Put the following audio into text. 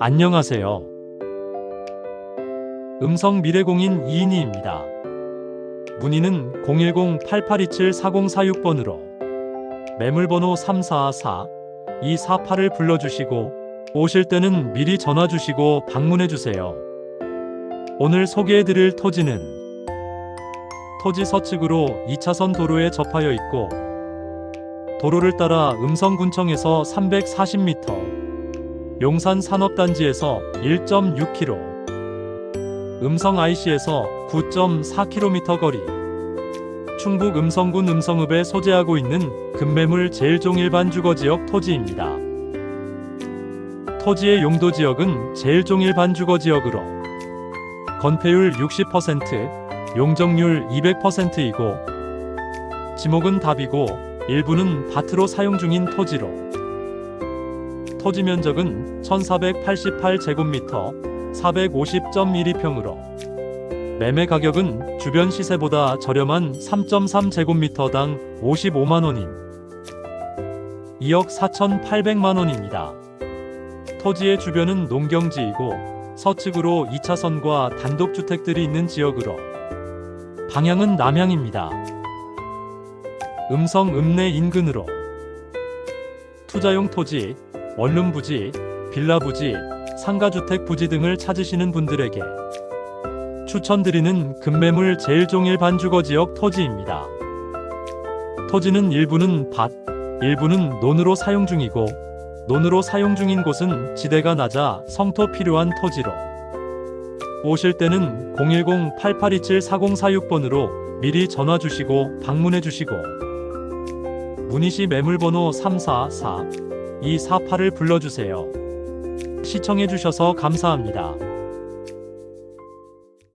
안녕하세요. 음성 미래공인 이인희입니다. 문의는 010-8827-4046번으로 매물번호 3444-248을 불러주시고 오실 때는 미리 전화 주시고 방문해 주세요. 오늘 소개해 드릴 토지는 토지 서측으로 2차선 도로에 접하여 있고 도로를 따라 음성군청에서 340m, 용산 산업단지에서 1.6km, 음성 IC에서 9.4km 거리, 충북 음성군 음성읍에 소재하고 있는 금매물 제일종 일반 주거지역 토지입니다. 토지의 용도 지역은 제일종 일반 주거지역으로 건폐율 60%, 용적률 200%이고 지목은 답이고 일부는 밭으로 사용 중인 토지로 토지 면적은 1488제곱미터 450.12평으로 매매 가격은 주변 시세보다 저렴한 3.3제곱미터당 55만원인 2억 4,800만원입니다. 토지의 주변은 농경지이고 서측으로 2차선과 단독주택들이 있는 지역으로 방향은 남향입니다. 음성 읍내 인근으로 투자용 토지, 원룸 부지, 빌라 부지, 상가주택 부지 등을 찾으시는 분들에게 추천드리는 금매물 제일종일 반주거 지역 토지입니다. 토지는 일부는 밭, 일부는 논으로 사용 중이고 논으로 사용 중인 곳은 지대가 낮아 성토 필요한 토지로 오실 때는 010-8827-4046번으로 미리 전화 주시고 방문해 주시고 문의 시 매물번호 344-248을 불러주세요. 시청해 주셔서 감사합니다.